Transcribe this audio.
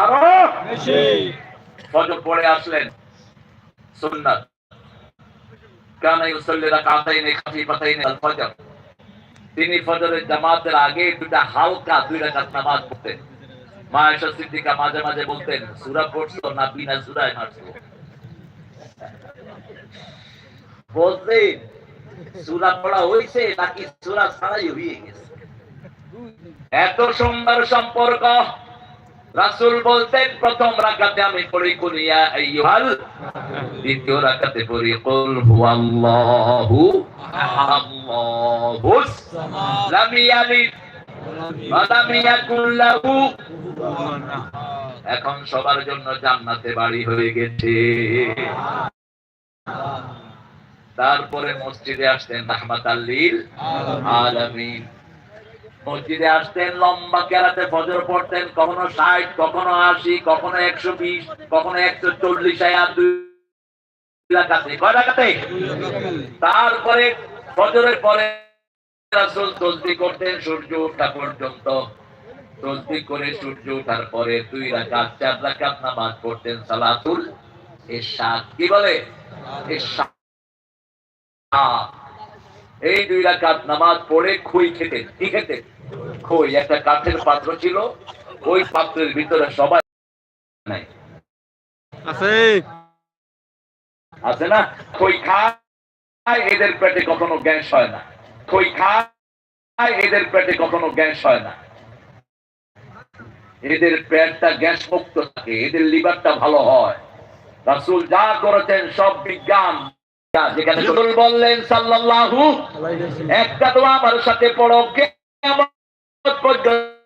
আরও ফজর পড়ে আসলেন? সুন্নাত। কানা ইউসাল্লি রাকাতাইন খাফিফাতাইন আল ফজর। তিনি ফজরের জামাতের আগে দুটা হালকা দুই রাকাত নামাজ পড়তেন। মা আয়েশা সিদ্দিকা মাঝে মাঝে বলতেন সূরা পড়ছো না বিনা সূরায় মারছো? বলতেন সূরা পড়া হইছে নাকি সূরা ছাড়াই হয়ে গেছে? এত সুন্দর সম্পর্ক। রাসূল বলতেন প্রথম রাকাতে আমি পড়ি কুলিয়া আইয়ুহাল দ্বিতীয় রাকাতে পড়ি, কুল হুয়াল্লাহু আল্লাহুস লাম এখন সবার জন্য জান্নাতে বাড়ি হয়ে গেছে। তারপরে মসজিদে আসতেন রহমাত আল্লিল আলামিন। মসজিদে আসতেন, লম্বা কেরাতে ফজর পড়তেন, কখনো ষাট, কখনো আশি, কখনো একশো বিশ, কখনো একশো চল্লিশ আয়াত দুই তারপরে ফজরের পরে রাসূল তসবিহ করতেন, সূর্য ওঠা পর্যন্ত। তসবিহ করে সূর্য ওঠার পরে দুই রাকাত, চার রাকাত নামাজ পড়তেন, সালাতুল ইশাক কি বলে? ইশাক এই দুই রাকাত নামাজ পড়ে খই খেতেন। কি খেতেন? খই। একটা কাঠের পাত্র ছিল ওই পাত্রের ভিতরে সবাই নাই। আছে আছে না? খই খায় এদের পেটে কখনো গ্যাস হয় না। খই খায় এদের পেটে কখনো গ্যাস হয় না। এদের পেটটা গ্যাস মুক্ত থাকে এদের লিভারটা ভালো হয়। রাসূল যা করেছেন সব বিজ্ঞান। যেখানে রাসূল বললেন সাল্লাল্লাহু একটা দোয়া আমার সাথে পড়ো কেমন পর্যন্ত